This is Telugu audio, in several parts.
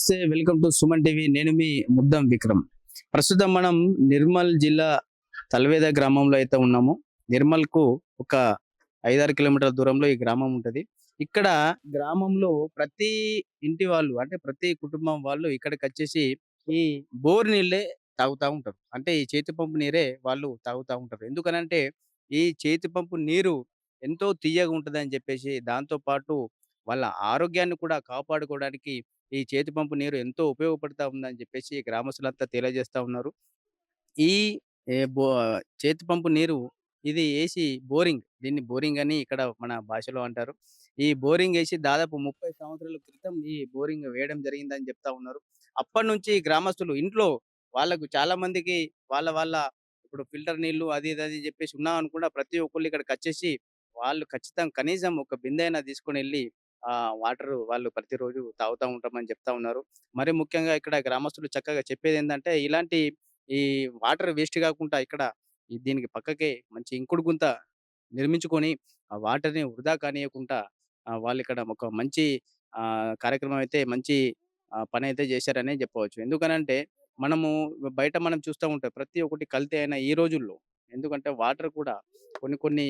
నమస్తే వెల్కమ్ టు సుమన్ టీవీ. నేను మీ ముద్దం విక్రమ్. ప్రస్తుతం మనం నిర్మల్ జిల్లా తల్వేద గ్రామంలో అయితే ఉన్నాము. నిర్మల్కు ఒక ఐదారు కిలోమీటర్ల దూరంలో ఈ గ్రామం ఉంటుంది. ఇక్కడ గ్రామంలో ప్రతి ఇంటి వాళ్ళు అంటే ప్రతి కుటుంబం వాళ్ళు ఇక్కడికి వచ్చేసి ఈ బోర్ నీళ్ళే తాగుతూ ఉంటారు. అంటే ఈ చేతి పంపు నీరే వాళ్ళు తాగుతూ ఉంటారు. ఎందుకనంటే ఈ చేతి పంపు నీరు ఎంతో తీయగా ఉంటది అని చెప్పేసి దాంతో పాటు వాళ్ళ ఆరోగ్యాన్ని కూడా కాపాడుకోవడానికి ఈ చేతి పంపు నీరు ఎంతో ఉపయోగపడతా ఉందని చెప్పేసి గ్రామస్తులంతా తెలియజేస్తా ఉన్నారు. ఈ బో చేతి పంపు నీరు ఇది వేసి బోరింగ్ దీన్ని బోరింగ్ అని ఇక్కడ మన భాషలో అంటారు. ఈ బోరింగ్ వేసి దాదాపు ముప్పై సంవత్సరాల క్రితం ఈ బోరింగ్ వేయడం జరిగిందని చెప్తా ఉన్నారు. అప్పటి నుంచి గ్రామస్తులు ఇంట్లో వాళ్ళకు చాలా మందికి వాళ్ళ వాళ్ళ ఇప్పుడు ఫిల్టర్ నీళ్ళు అది ఇది అది చెప్పేసి ఉన్నా అనుకుండా ప్రతి ఒక్కళ్ళు ఇక్కడికి వచ్చేసి వాళ్ళు ఖచ్చితంగా కనీసం ఒక బిందె అయినా తీసుకొని వెళ్ళి వాటర్ వాళ్ళు ప్రతిరోజు తాగుతూ ఉంటామని చెప్తా ఉన్నారు. మరి ముఖ్యంగా ఇక్కడ గ్రామస్తులు చక్కగా చెప్పేది ఏంటంటే ఇలాంటి ఈ వాటర్ వేస్ట్ కాకుండా ఇక్కడ ఈ దీనికి పక్కకే మంచి ఇంకుడు గుంత నిర్మించుకొని ఆ వాటర్ని వృధా కానియకుండా వాళ్ళు ఇక్కడ ఒక మంచి ఆ కార్యక్రమం అయితే మంచి ఆ, పని అయితే చేశారనే చెప్పవచ్చు. ఎందుకనంటే మనము బయట మనం చూస్తూ ఉంటాం ప్రతి ఒక్కటి కల్తీ అయిన ఈ రోజుల్లో ఎందుకంటే వాటర్ కూడా కొన్ని కొన్ని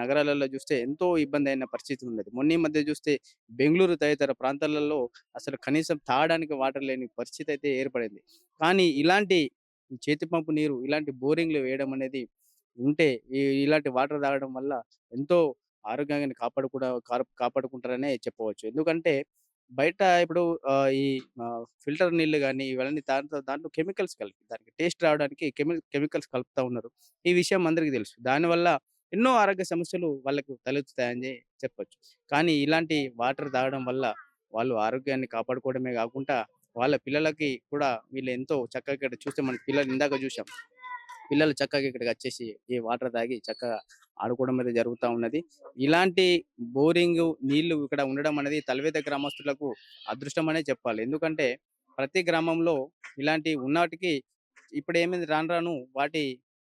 నగరాలలో చూస్తే ఎంతో ఇబ్బంది అయిన పరిస్థితి ఉన్నది మొన్న మధ్య చూస్తే బెంగళూరు తదితర ప్రాంతాలలో అసలు కనీసం తాగడానికి వాటర్ లేని పరిస్థితి అయితే ఏర్పడింది. కానీ ఇలాంటి చేతి పంపు నీరు ఇలాంటి బోరింగ్లు వేయడం అనేది ఉంటే ఈ ఇలాంటి వాటర్ తాగడం వల్ల ఎంతో ఆరోగ్యాన్ని కాపాడుకూడ కాపాడుకుంటారనే చెప్పవచ్చు. ఎందుకంటే బయట ఇప్పుడు ఆ, ఈ ఫిల్టర్ నీళ్ళు కానీ ఇవన్నీ దాంట్లో దాంట్లో కెమికల్స్ కలిపి దానికి టేస్ట్ రావడానికి కెమి కెమికల్స్ కలుపుతా ఉన్నారు. ఈ విషయం అందరికీ తెలుసు. దానివల్ల ఎన్నో ఆరోగ్య సమస్యలు వాళ్ళకు తలెత్తుతాయని చెప్పొచ్చు. కానీ ఇలాంటి వాటర్ తాగడం వల్ల వాళ్ళు ఆరోగ్యాన్ని కాపాడుకోవడమే కాకుండా వాళ్ళ పిల్లలకి కూడా వీళ్ళు ఎంతో చక్కగా ఇక్కడ చూస్తే మన పిల్లలు ఇందాక చూసాం పిల్లలు చక్కగా ఇక్కడికి వచ్చేసి ఈ వాటర్ తాగి చక్కగా ఆడుకోవడం అనేది జరుగుతూ ఉన్నది. ఇలాంటి బోరింగ్ నీళ్ళు ఇక్కడ ఉండడం అనేది తలవేద గ్రామస్తులకు అదృష్టం అనే చెప్పాలి. ఎందుకంటే ప్రతి గ్రామంలో ఇలాంటి ఉన్నటికి ఇప్పుడు ఏమైంది రాను రాను వాటి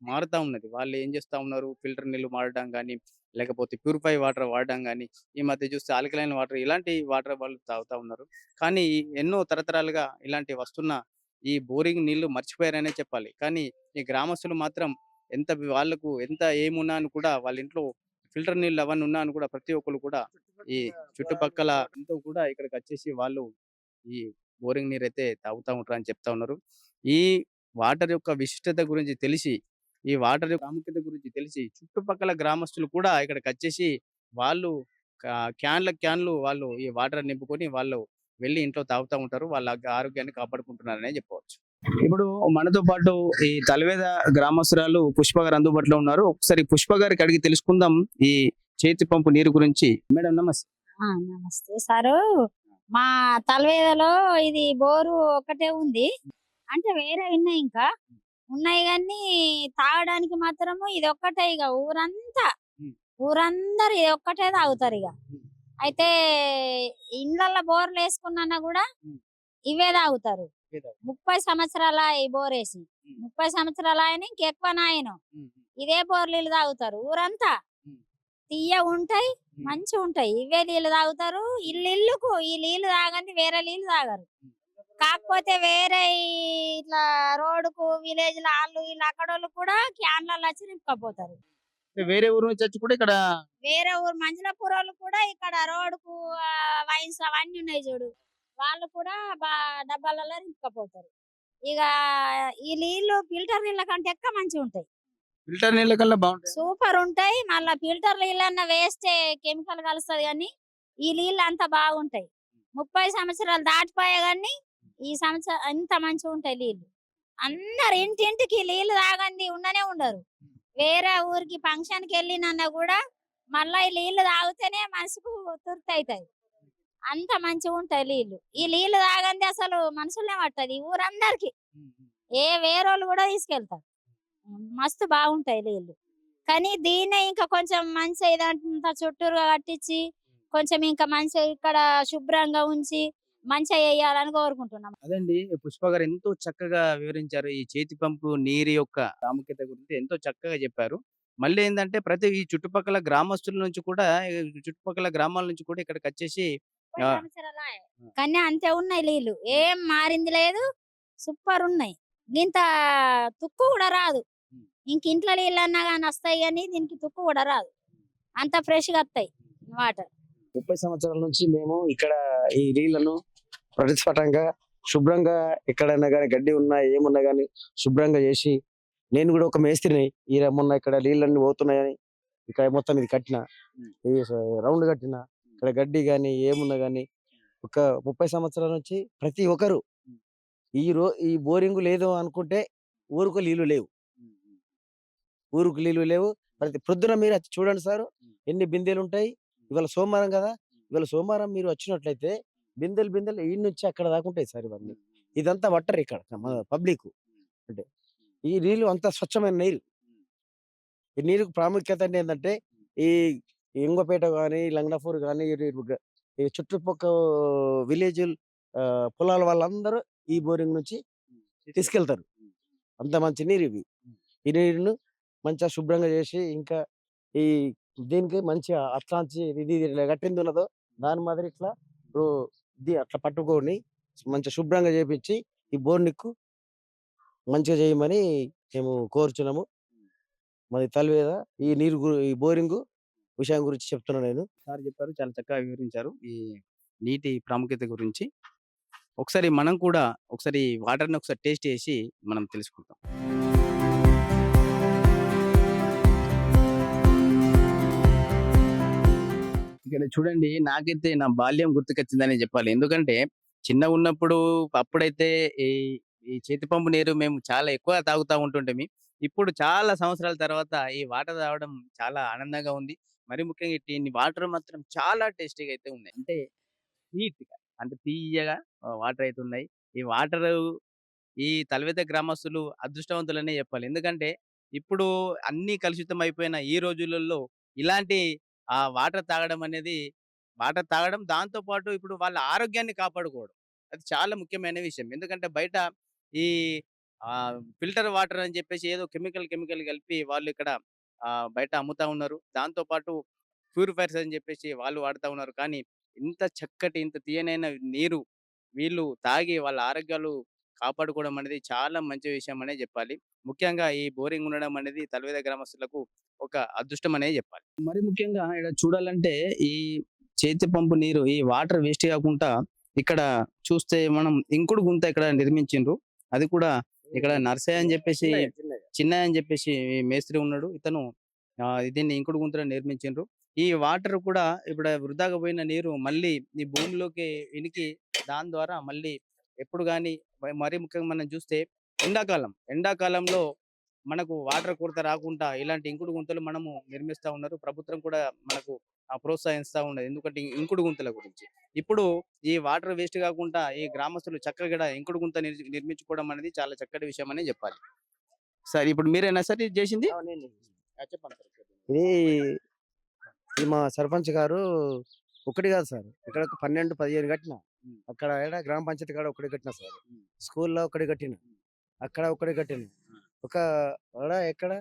మారుతా ఉన్నది. వాళ్ళు ఏం చేస్తా ఉన్నారు? ఫిల్టర్ నీళ్ళు మారడం కానీ లేకపోతే ప్యూరిఫై వాటర్ వాడడం కానీ ఈ మధ్య చూస్తే ఆల్కలైన్ వాటర్ ఇలాంటి వాటర్ వాళ్ళు తాగుతా ఉన్నారు. కానీ ఎన్నో తరతరాలుగా ఇలాంటి వస్తున్న ఈ బోరింగ్ నీళ్ళు మర్చిపోయారనే చెప్పాలి. కానీ ఈ గ్రామస్తులు మాత్రం ఎంత వాళ్ళకు ఎంత ఏమున్నా అని కూడా వాళ్ళ ఇంట్లో ఫిల్టర్ నీళ్ళు అవన్నీ ఉన్నా అని కూడా ప్రతి ఒక్కరు కూడా ఈ చుట్టుపక్కల ఎంతో కూడా ఇక్కడికి వచ్చేసి వాళ్ళు ఈ బోరింగ్ నీరు అయితే తాగుతూ ఉంటారు అని చెప్తా ఉన్నారు. ఈ వాటర్ యొక్క విశిష్టత గురించి తెలిసి ఈ వాటర్ యొక్క ప్రాముఖ్యత గురించి తెలిసి చుట్టుపక్కల గ్రామస్తులు కూడా ఇక్కడికి వచ్చేసి వాళ్ళు క్యాన్ల క్యాన్లు వాళ్ళు ఈ వాటర్ నింపుకొని వాళ్ళు వెళ్ళి ఇంట్లో తాగుతూ ఉంటారు. వాళ్ళ ఆరోగ్యాన్ని కాపాడుకుంటున్నారనే చెప్పవచ్చు. ఇప్పుడు మనతో పాటు ఈ తలవేద గ్రామస్తురాలు పుష్ప గారు అందుబాటులో ఉన్నారు. ఒకసారి పుష్ప గారికి అడిగి తెలుసుకుందాం ఈ చేతి పంపు నీరు గురించి. మేడం నమస్తే. ఆ, నమస్తే సారు. మా తలవేదలో ఇది బోరు ఒకటే ఉంది. అంటే వేరే ఉన్నాయి ఇంకా. ఉన్నాయి కానీ తాగడానికి మాత్రము ఇది ఒక్కటే ఇక ఊరంతా. ఊరందరు ఇది ఒక్కటే తాగుతారు ఇక. అయితే ఇండ్లల్లో బోర్లు వేసుకున్నా కూడా. ఇవే తాగుతారు. ముప్పై సంవత్సరాల ఈ బోర్ వేసి. ముప్పై సంవత్సరాల ఆయన ఇంకెక్కువ నాయన. ఇదే బోర్ నీళ్ళు తాగుతారు ఊరంతా. తీయ ఉంటాయి మంచిగా ఉంటాయి. ఇవే నీళ్ళు తాగుతారు. ఇల్లు ఇల్లుకు ఈ నీళ్ళు తాగంది వేరే నీళ్ళు తాగరు. కాకపోతే వేరే ఇట్లా రోడ్డుకు విలేజ్ వాళ్ళు వీళ్ళు అక్కడోళ్ళు కూడా క్యాన్లలో వచ్చి నింపుకపోతారు. వేరే ఊరు నుంచి వచ్చి కూడా ఇక్కడ వేరే ఊరు మంజులపూర్ వాళ్ళు కూడా ఇక్కడ రోడ్డుకు వైన్స్ అవన్నీ ఉన్నాయి చూడు. వాళ్ళు కూడా డబ్బాలలో నింపుకపోతారు ఇక ఈ నీళ్ళు ఫిల్టర్ నీళ్ళ కంటే ఎక్కువ మంచిగా ఉంటాయి. ఫిల్టర్ నీళ్ళ కల్లా బాగుంటుంది సూపర్ ఉంటాయి. మళ్ళా ఫిల్టర్ నీళ్ళన్న వేస్తే కెమికల్ కలుస్తుంది కానీ ఈ నీళ్ళు అంత బాగుంటాయి. ముప్పై సంవత్సరాలు దాటిపోయా కానీ ఈ సంవత్సరం అంత మంచిగా ఉంటాయి నీళ్ళు. అందరు ఇంటింటికి నీళ్ళు తాగంది ఉండనే ఉండరు. వేరే ఊరికి ఫంక్షన్కి వెళ్ళినన్నా కూడా మళ్ళీ నీళ్ళు నీళ్ళు తాగితేనే మనసుకు తృప్తి అవుతాయి అంత మంచిగా ఉంటాయి నీళ్ళు. ఈ నీళ్ళు తాగంది అసలు మనసులే పట్టది ఊరందరికి. ఏ వేరేళ్ళు కూడా తీసుకెళ్తారు. మస్తు బాగుంటాయి నీళ్ళు. కానీ దీన్నే ఇంకా కొంచెం మంచి ఇదంతా చుట్టూరుగా కట్టించి కొంచెం ఇంకా మంచిగా ఇక్కడ శుభ్రంగా ఉంచి మంచిగా వేయాలని కోరుకుంటున్నాం. అదండి. పుష్ప గారు ఎంతో చక్కగా వివరించారు. ఈ చేతి పంపు నీరు యొక్క ప్రాముఖ్యత గురించి ఎంతో చక్కగా చెప్పారు. మళ్ళీ ఏంటంటే ప్రతి ఈ చుట్టుపక్కల గ్రామస్తుల నుంచి కూడా ఈ చుట్టుపక్కల గ్రామాల నుంచి కూడా ఇక్కడికి వచ్చేసి ఆ. కానీ అంతే ఉన్నాయి నీళ్ళు ఏం మారింది లేదు. సూపర్ ఉన్నాయి. ఇంత తుక్కు కూడా రాదు. ఇంక ఇంట్లో నీళ్ళు అన్నా కానీ వస్తాయి కానీ దీనికి తుక్కు కూడా రాదు. అంత ఫ్రెష్గా వస్తాయి వాటర్. ముప్పై సంవత్సరాల నుంచి మేము ఇక్కడ ఈ నీళ్ళను ప్రతిస్ఫటంగా శుభ్రంగా ఎక్కడైనా కానీ గడ్డి ఉన్నా ఏమున్నా కానీ శుభ్రంగా చేసి నేను కూడా ఒక మేస్త్రిని ఈ మొన్న ఇక్కడ నీళ్ళన్నీ పోతున్నాయని ఇక్కడ మొత్తం ఇది కట్టిన. రౌండ్ కట్టిన. ఇక్కడ గడ్డి కానీ ఏమున్నా కానీ ఒక ముప్పై సంవత్సరాల నుంచి ప్రతి ఒక్కరు ఈ రో ఈ బోరింగ్ లేదు అనుకుంటే ఊరుకు నీళ్ళు లేవు. ఊరుకు నీళ్ళు లేవు. ప్రతి ప్రొద్దున మీరు చూడండి సార్ ఎన్ని బిందెలు ఉంటాయి ఇవాళ సోమవారం కదా? ఇవాళ సోమవారం మీరు వచ్చినట్లయితే బిందెలు బిందెలు ఈ నుంచి అక్కడ దాకా ఉంటాయి సార్ ఇవన్నీ. ఇదంతా వాటర్ ఇక్కడ పబ్లిక్ అంటే ఈ నీళ్ళు అంత స్వచ్ఛమైన నీరు. ఈ నీరుకు ప్రాముఖ్యత అంటే ఏంటంటే ఈ ఇంగపేట కానీ లంగనపూర్ కానీ ఈ చుట్టుపక్కల విలేజ్ పొలాల వాళ్ళందరూ ఈ బోరింగ్ నుంచి తీసుకెళ్తారు. అంత మంచి నీరు ఇవి. ఈ నీరును మంచిగా శుభ్రంగా చేసి ఇంకా ఈ దీనికి మంచిగా అట్లాంటి ఇది కట్టింది ఉన్నదో దాని మాదిరి ఇట్లా అట్లా పట్టుకొని మంచి శుభ్రంగా చేపించి ఈ బోర్నిక్కు మంచిగా చేయమని మేము కోరుచున్నాము. మరి తలవేద ఈ నీరు ఈ బోరింగ్ విషయం గురించి చెప్తున్నాను నేను. సార్ చెప్పారు చాలా చక్కగా వివరించారు. ఈ నీటి ప్రాముఖ్యత గురించి ఒకసారి మనం కూడా ఒకసారి వాటర్ని ఒకసారి టేస్ట్ చేసి మనం తెలుసుకుంటాం ఇక్కడ చూడండి. నాకైతే నా బాల్యం గుర్తుకొచ్చిందని చెప్పాలి. ఎందుకంటే చిన్న ఉన్నప్పుడు అప్పుడైతే ఈ ఈ చేతి పంపు నీరు మేము చాలా ఎక్కువ తాగుతూ ఉంటుంటే ఇప్పుడు చాలా సంవత్సరాల తర్వాత ఈ వాటర్ తాగడం చాలా ఆనందంగా ఉంది. మరి ముఖ్యంగా ఈ వాటర్ మాత్రం చాలా టేస్టీగా అయితే ఉన్నాయి. అంటే స్వీట్గా అంటే తీయగా వాటర్ అయితే ఉన్నాయి. ఈ వాటర్ ఈ తలవేత గ్రామస్తులు అదృష్టవంతులనే చెప్పాలి. ఎందుకంటే ఇప్పుడు అన్ని కలుషితం అయిపోయిన ఈ రోజులలో ఇలాంటి ఆ వాటర్ తాగడం అనేది వాటర్ తాగడం దాంతో పాటు ఇప్పుడు వాళ్ళ ఆరోగ్యాన్ని కాపాడుకోవడం. అది చాలా ముఖ్యమైన విషయం. ఎందుకంటే బయట ఈ ఫిల్టర్ వాటర్ అని చెప్పేసి ఏదో కెమికల్ కెమికల్ కలిపి వాళ్ళు ఇక్కడ ఆ, బయట అమ్ముతా ఉన్నారు. దాంతో పాటు ప్యూరిఫైర్స్ అని చెప్పేసి వాళ్ళు వాడుతా ఉన్నారు. కానీ ఇంత చక్కటి ఇంత తీయనైన నీరు వీళ్ళు తాగి వాళ్ళ ఆరోగ్యాలు కాపాడుకోవడం అనేది చాలా మంచి విషయం అనే చెప్పాలి. ముఖ్యంగా ఈ బోరింగ్ ఉండడం అనేది తలవేద గ్రామస్తులకు ఒక అదృష్టం అనే చెప్పాలి. మరి ముఖ్యంగా ఇక్కడ చూడాలంటే ఈ చేతి పంపు నీరు ఈ వాటర్ వేస్ట్ కాకుండా ఇక్కడ చూస్తే మనం ఇంకుడు గుంత ఇక్కడ నిర్మించిండ్రు. అది కూడా ఇక్కడ నర్సయ్య అని చెప్పేసి చిన్నయ్య, అని చెప్పేసి మేస్త్రి ఉన్నాడు. ఇతను దీన్ని ఇంకుడు గుంతలో నిర్మించిండ్రు. ఈ వాటర్ కూడా ఇప్పుడు వృధాగా పోయిన నీరు మళ్ళీ ఈ భూమిలోకి ఇనికి దాని ద్వారా మళ్ళీ ఎప్పుడు కానీ మరీ ముఖ్యంగా మనం చూస్తే ఎండాకాలం. ఎండాకాలంలో మనకు వాటర్ కొరత రాకుండా ఇలాంటి ఇంకుడు గుంతలు మనము నిర్మిస్తా ఉన్నారు. ప్రభుత్వం కూడా మనకు ఆ, ప్రోత్సహిస్తా ఉన్నది. ఎందుకంటే ఈ ఇంకుడు గుంతల గురించి. ఇప్పుడు ఈ వాటర్ వేస్ట్ కాకుండా ఈ గ్రామస్తులు చక్కగా ఇంకుడు గుంత నిర్- నిర్మించుకోవడం అనేది చాలా చక్కటి విషయం అని చెప్పాలి. సరే ఇప్పుడు మీరేనా సార్ ఇది చేసింది? చెప్పండి ఇది ఇది మా సర్పంచ్ గారు ఒకటి కాదు సార్. ఇక్కడ పన్నెండు పదిహేను కట్టిన. అక్కడ ఏడ గ్రామ పంచాయతీ కాడ ఒకటి కట్టిన సార్. స్కూల్లో ఒకటి కట్టిన అక్కడ ఒకటి కట్టిన. ఒక ఎక్కడ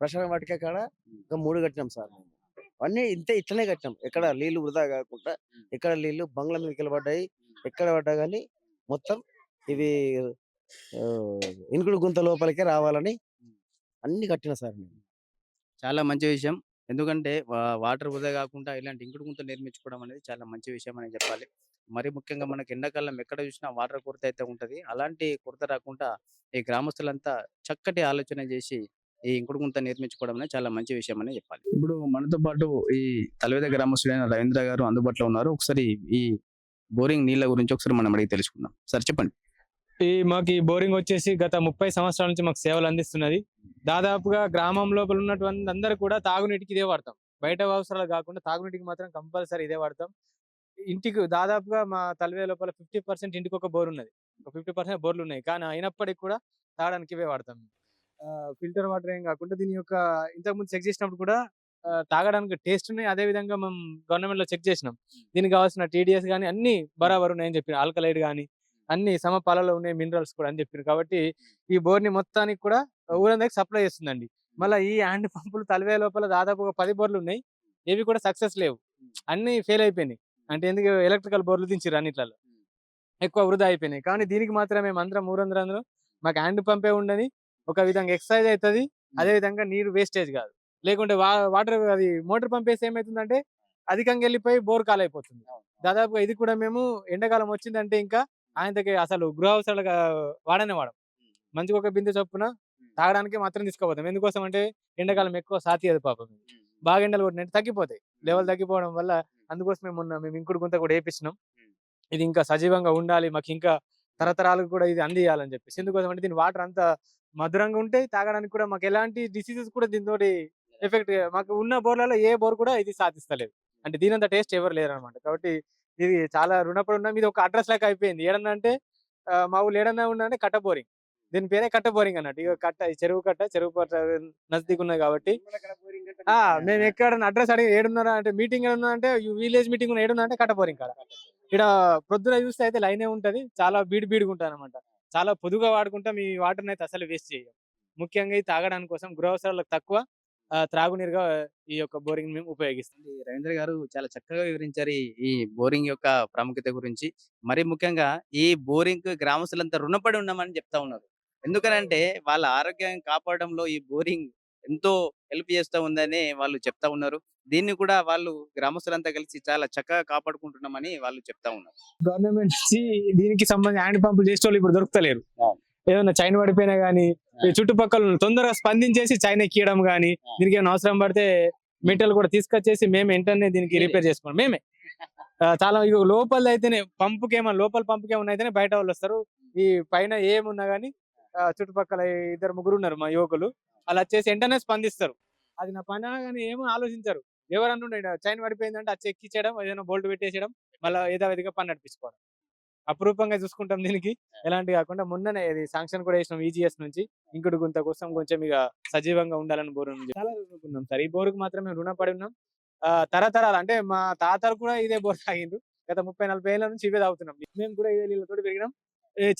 ప్రశాంత వాటిక కాడ. ఒక మూడు కట్టినాం సార్. అన్నీ ఇంతే ఇట్లనే కట్టినాం ఎక్కడ నీళ్ళు వృధా కాకుండా. ఎక్కడ నీళ్ళు బంగ్లా మీద పడ్డాయి ఎక్కడ పడ్డా కానీ మొత్తం ఇవి ఇనుకుడు గుంత లోపలికే రావాలని. అన్ని కట్టిన సార్ నేను చాలా మంచి విషయం ఎందుకంటే వాటర్ వృధా కాకుండా ఇలాంటి ఇంకుడు గుంతలు నిర్మించుకోవడం అనేది చాలా మంచి విషయం అని చెప్పాలి. మరి ముఖ్యంగా మనకి ఎండాకాలం ఎక్కడ చూసినా వాటర్ కొరత అయితే ఉంటది. అలాంటి కొరత రాకుండా ఈ గ్రామస్తులంతా చక్కటి ఆలోచన చేసి ఈ ఇంకుడు గుంత నిర్మించుకోవడం అనేది చాలా మంచి విషయం అని చెప్పాలి. ఇప్పుడు మనతో పాటు ఈ తలవేద గ్రామస్తుడైన రవీంద్ర గారు అందుబాటులో ఉన్నారు. ఒకసారి ఈ బోరింగ్ నీళ్ళ గురించి ఒకసారి మనం అడిగి తెలుసుకుందాం. సార్ చెప్పండి. ఈ మాకు ఈ బోరింగ్ వచ్చేసి గత ముప్పై సంవత్సరాల నుంచి మాకు సేవలు అందిస్తున్నది. దాదాపుగా గ్రామం లోపల ఉన్నటువంటి అందరూ కూడా తాగునీటికి ఇదే వాడతాం. బయట అవసరాలు కాకుండా తాగునీటికి మాత్రం కంపల్సరీ ఇదే వాడతాం. ఇంటికి దాదాపుగా మా తలవే లోపల ఫిఫ్టీ పర్సెంట్ ఇంటికి ఒక బోర్ ఉన్నది. ఒక ఫిఫ్టీ పర్సెంట్ బోర్లు ఉన్నాయి. కానీ అయినప్పటికీ కూడా తాగడానికి ఇవే వాడతాం ఫిల్టర్ వాటర్ ఏం కాకుండా దీని యొక్క ఇంతకుముందు చెక్ చేసినప్పుడు కూడా తాగడానికి టేస్ట్ ఉన్నాయి. అదే విధంగా మేము గవర్నమెంట్లో చెక్ చేసినాం. దీనికి కావాల్సిన టీడీఎస్ కానీ అన్ని బరాబర్ ఉన్నాయని చెప్పిన ఆల్కలైడ్ కానీ అన్ని సమపాలలో ఉన్నాయి మినరల్స్ కూడా అని చెప్పారు కాబట్టి ఈ బోర్ని మొత్తానికి కూడా ఊరందరికి సప్లై చేస్తుందండి. మళ్ళీ ఈ హ్యాండ్ పంపులు తలవే లోపల దాదాపు ఒక పది బోర్లు ఉన్నాయి. ఇవి కూడా సక్సెస్ లేవు. అన్ని ఫెయిల్ అయిపోయినాయి. అంటే ఎందుకు ఎలక్ట్రికల్ బోర్లు దించారు అన్నిట్లలో? ఎక్కువ వృధా అయిపోయినాయి. కానీ దీనికి మాత్రం మేము అందరం ఊరందరూ మాకు హ్యాండ్ పంపే ఉండని ఒక విధంగా ఎక్సర్సైజ్ అవుతుంది అదే విధంగా నీరు వేస్టేజ్ కాదు. లేకుంటే వాటర్ అది మోటార్ పంపేసి ఏమవుతుందంటే అధికంగా వెళ్ళిపోయి బోర్ కాల్ అయిపోతుంది. దాదాపుగా ఇది కూడా మేము ఎండాకాలం వచ్చిందంటే ఇంకా ఆయనకి అసలు గృహ అవసరాలుగా వాడనే వాడం మంచిగా ఒక బిందె చొప్పున తాగడానికి మాత్రం తీసుకోపోతాం. ఎందుకోసం అంటే ఎండాకాలం ఎక్కువ సాతి అది పాపం. బాగా ఎండలు కొట్టినట్టు తగ్గిపోతాయి. లెవెల్ తగ్గిపోవడం వల్ల అందుకోసమే మొన్న మేము ఇంకుడు గుంత కూడా వేపించినాం ఇది ఇంకా సజీవంగా ఉండాలి మాకు ఇంకా తరతరాలకు కూడా ఇది అందియాలని చెప్పేసి. ఎందుకోసం అంటే దీని వాటర్ అంతా మధురంగా ఉంటే తాగడానికి కూడా మాకు ఎలాంటి డిసీజెస్ కూడా దీంతో ఎఫెక్ట్ మాకు ఉన్న బోర్లలో ఏ బోర్ కూడా ఇది సాధిస్తలేదు. అంటే దీనంత టేస్ట్ ఎవరు లేరు అనమాట కాబట్టి ఇది చాలా రుణపడి ఉన్నాం ఇది ఒక అడ్రస్ లాగా అయిపోయింది. ఏడన్నా అంటే ఆ, మా ఊళ్ళు ఏడన్నా ఉన్నా అంటే కట్ట బోరింగ్. దీని పేరే కట్ట బోరింగ్ అన్నట్టు. ఇక కట్ట చెరువు కట్ట చెరువు కట్ట నజదీక్ ఉన్నది కాబట్టి. ఆ మేము ఎక్కడ అడ్రస్ అడిగి ఏడున్నారా అంటే మీటింగ్ ఏడున్నా అంటే విలేజ్ మీటింగ్ ఏడున్నా అంటే కట్ట బోరింగ్ కాడ. ఇక్కడ ప్రొద్దున చూస్తే అయితే లైనే ఉంటది. చాలా బీడి బీడిగా ఉంటుంది అనమాట చాలా పొదుగా వాడుకుంటాం. ఈ వాటర్ అయితే అసలు వేస్ట్ చేయం ముఖ్యంగా ఇది తాగడానికి కోసం గృహ అవసరాలకు తక్కువ. త్రాగునీరుగా ఈ యొక్క బోరింగ్ మేము ఉపయోగిస్తాం. రవీంద్ర గారు చాలా చక్కగా వివరించారు ఈ- బోరింగ్ యొక్క ప్రాముఖ్యత గురించి. మరి ముఖ్యంగా ఈ బోరింగ్ గ్రామస్తులంతా రుణపడి ఉన్నామని చెప్తా ఉన్నారు. ఎందుకనంటే వాళ్ళ ఆరోగ్యం కాపాడడంలో ఈ బోరింగ్ ఎంతో హెల్ప్ చేస్తూ ఉందని వాళ్ళు చెప్తా ఉన్నారు. దీన్ని కూడా వాళ్ళు గ్రామస్తులంతా కలిసి చాలా చక్కగా కాపాడుకుంటున్నామని వాళ్ళు చెప్తా ఉన్నారు. గవర్నమెంట్ నుంచి దీనికి సంబంధించి హ్యాండ్ పంపులు చేసే వాళ్ళు ఇప్పుడు దొరుకుతలేరు. ఏదైనా చైన్ పడిపోయినా గానీ చుట్టుపక్కల తొందరగా స్పందించేసి చైన్ ఎక్కియడం గానీ దీనికి ఏమైనా అవసరం పడితే మెటీరియల్ కూడా తీసుకొచ్చేసి మేము వెంటనే దీనికి? రిపేర్ చేసుకోండి మేమే. చాలా ఇక లోపల అయితేనే పంపుకి ఏమన్నా లోపల పంపుకి ఏమన్నా అయితేనే బయట వాళ్ళు వస్తారు. ఈ పైన ఏమున్నా గానీ చుట్టుపక్కల ఇద్దరు ముగ్గురు ఉన్నారు మా యువకులు. అలా వచ్చేసి వెంటనే స్పందిస్తారు. అది నా పని కానీ ఏమో ఆలోచించరు. ఎవరన్నా చైన్ పడిపోయిందంటే అది ఎక్కించడం ఏదైనా బోల్ట్ పెట్టేసేయడం మళ్ళీ యథావిధిగా పని నడిపించుకోవడం. అపురూపంగా చూసుకుంటాం దీనికి. ఎలాంటి కాకుండా మొన్ననే ఇది శాంక్షన్ కూడా చేసినాం ఈజీఎస్ నుంచి. ఇంకుడు గుంత కోసం కొంచెం ఇక సజీవంగా ఉండాలని బోరు చాలా సార్. ఈ బోరుకు మాత్రం మేము రుణపడి ఉన్నాం. తరతరాలు అంటే మా తాతలు కూడా ఇదే బోర్ తాగిండ్రు. గత ముప్పై నలభై ఏళ్ళ నుంచి ఇవే తాగుతున్నాం. మేము కూడా ఇదే నీళ్ళతో పెరిగినాం.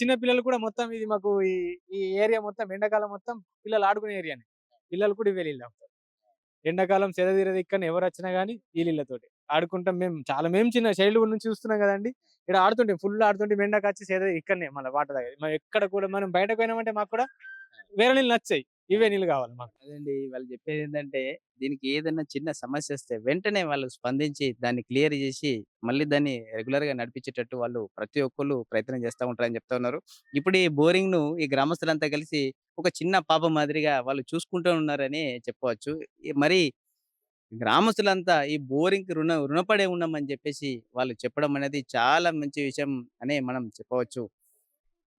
చిన్న పిల్లలు కూడా మొత్తం ఇది మాకు ఈ ఈ ఏరియా మొత్తం ఎండాకాలం మొత్తం పిల్లలు ఆడుకునే ఏరియానే. పిల్లలు కూడా ఇవే నీళ్ళు తాగుతారు. ఎండాకాలం సెదతీరది ఇక్కడ ఎవరు వచ్చినా గానీ ఈ నీళ్ళతోటి. ఆడుకుంటాం. మేము చాలా మేము చిన్న చైల్డ్హుడ్ నుంచి చూస్తున్నాం కదండి. ఇక్కడ ఆడుతుంటే. ఫుల్ ఆడుతుంటే. మెండకు వచ్చి సేద ఇక్కడనే మళ్ళీ వాటర్ దగ్గర మనం ఎక్కడ కూడా మనం బయటకు పోయినామంటే మాకు కూడా వేరే నీళ్ళు నచ్చాయి. ఇవే నీళ్ళు కావాలి మాకు. అదండి. వాళ్ళు చెప్పేది ఏంటంటే దీనికి ఏదైనా చిన్న సమస్య వస్తే వెంటనే వాళ్ళు స్పందించి దాన్ని క్లియర్ చేసి మళ్ళీ దాన్ని రెగ్యులర్గా నడిపించేటట్టు వాళ్ళు ప్రతి ఒక్కళ్ళు ప్రయత్నం చేస్తూ ఉంటారని చెప్తా ఉన్నారు. ఇప్పుడు ఈ బోరింగ్ను ఈ గ్రామస్తులంతా కలిసి ఒక చిన్న పాప మాదిరిగా వాళ్ళు చూసుకుంటూ ఉన్నారని చెప్పవచ్చు. మరి గ్రామస్తులంతా ఈ బోరింగ్ రుణ రుణపడే ఉన్నామని చెప్పేసి వాళ్ళు చెప్పడం అనేది చాలా మంచి విషయం అనే మనం చెప్పవచ్చు.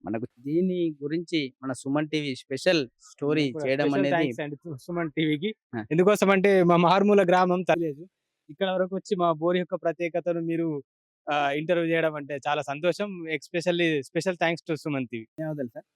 మనకు దీని గురించి మన సుమన్ టీవీ స్పెషల్ స్టోరీ చేయడం అనేది సుమన్ టీవీకి. ఎందుకోసం అంటే మా మారుమూల గ్రామం తెలియదు ఇక్కడ వరకు వచ్చి మా బోర్ యొక్క ప్రత్యేకతను మీరు ఇంటర్వ్యూ చేయడం అంటే చాలా సంతోషం. Especially special thanks to Suman TV. ధన్యవాదాలు సార్.